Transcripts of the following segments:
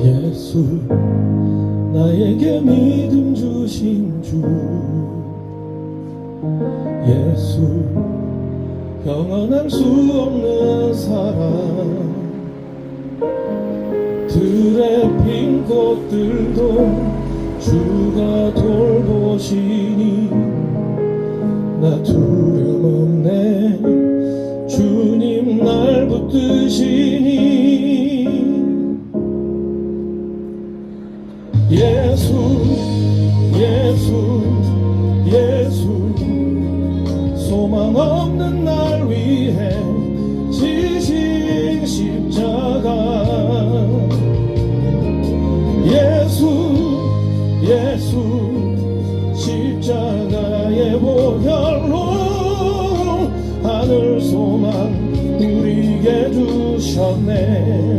예수 나에게 믿음 주신 주. 예수 영원할 수 없는 사랑. 들의 빈 곳들도 주가 돌보시니 나 두려움 없네. 주님 날 붙드시니 예수 예수 예수. 소망 없는 날 위해 지신 십자가. 예수 예수 십자가의 보혈로 하늘 소망 우리에게 주셨네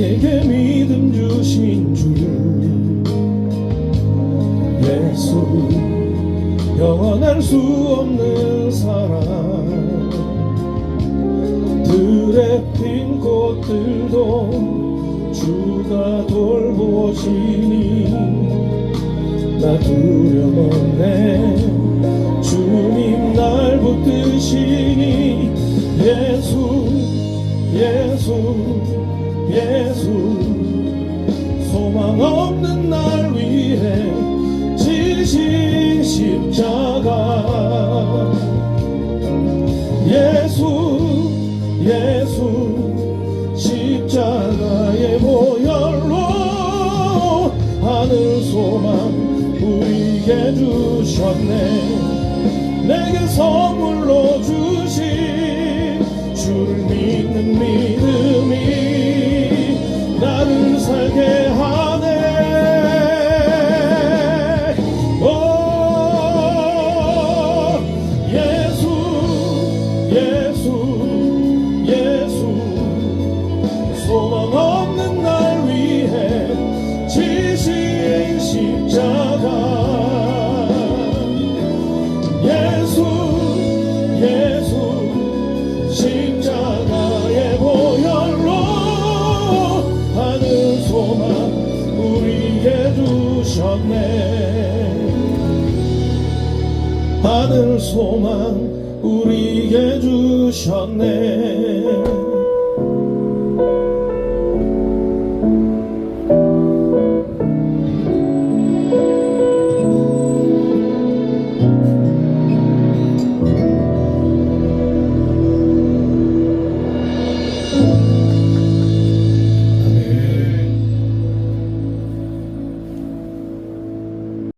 나에게 믿음 주신 주 예수 영원할 수 없는 사랑. 들의 핀 꽃들도 주가 돌보시니 나 두려움 없네 주님 날 붙드시니 예수 예수 예수 소망 없는 날 위해 지신 십자가. 예수 예수 십자가의 보혈로 하늘 소망 우리에게 주셨네. 내게 선물로 주 주셨네. 하늘 소망 우리에게 주셨네